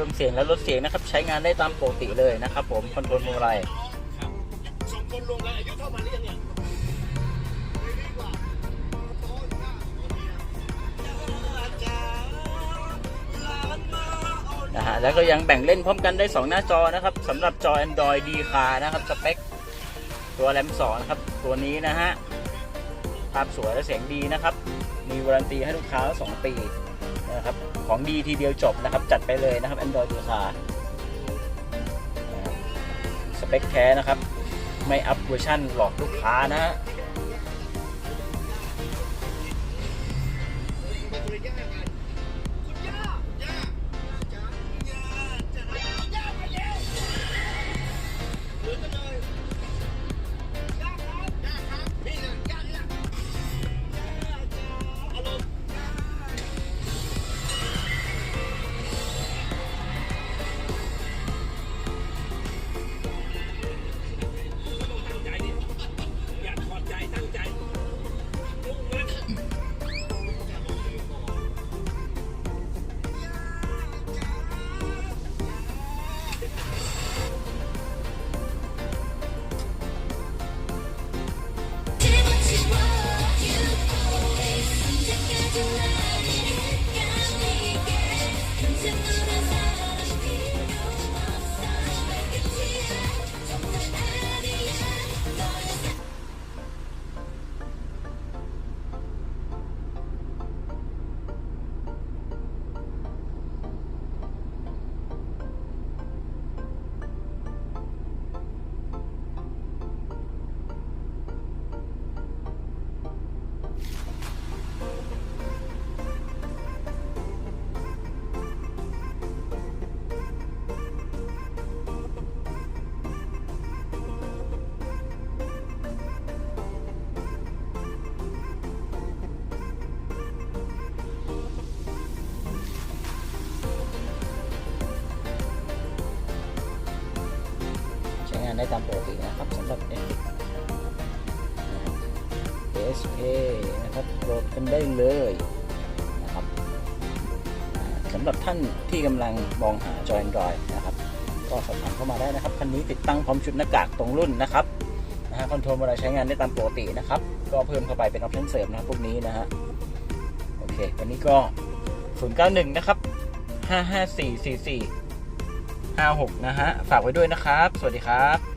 พิ่มเสียงและลดเสียงนะครับ ใช้งานได้ตามปกติเลยนะครับ ผมคอนโทรลพวงมาลัยสองคนรวมกันอายุเท่ามาเรียนเนี่ยนะฮะแล้วก็ยังแบ่งเล่นพร้อมกันได้ 2 หน้าจอนะครับสำหรับจอ Android D คานะครับสเปคตัวแรม2นะครับ ตัวนี้นะฮะภาพสวยและเสียงดีนะครับ มีวารันตีให้ลูกค้า 2 ปี นะครับของดีทีเดียวจบนะครับ จัดไปเลยนะครับ Android D คาสเปคแท้นะครับ ไม่อัพเวอร์ชั่นหลอกลูกค้านะฮะ ได้ตามปกตินะครับสำหรับ Netflix PSP นะครับโหลดกันได้เลยนะครับสำหรับท่านที่กำลังมองหาจอ Android นะครับ ก็สอบถามเข้ามาได้นะครับ คันนี้ติดตั้งพร้อมชุดหน้ากากตรงรุ่นนะครับนะฮะคอนโทรลเวลาใช้งานได้ตามปกตินะครับ ก็เพิ่มเข้าไปเป็นออปชั่นเสริมนะครับพวกนี้นะฮะโอเค วันนี้ก็ 091 นะครับ 55444 56 นะฮะ ฝากไว้ด้วยนะครับ สวัสดีครับ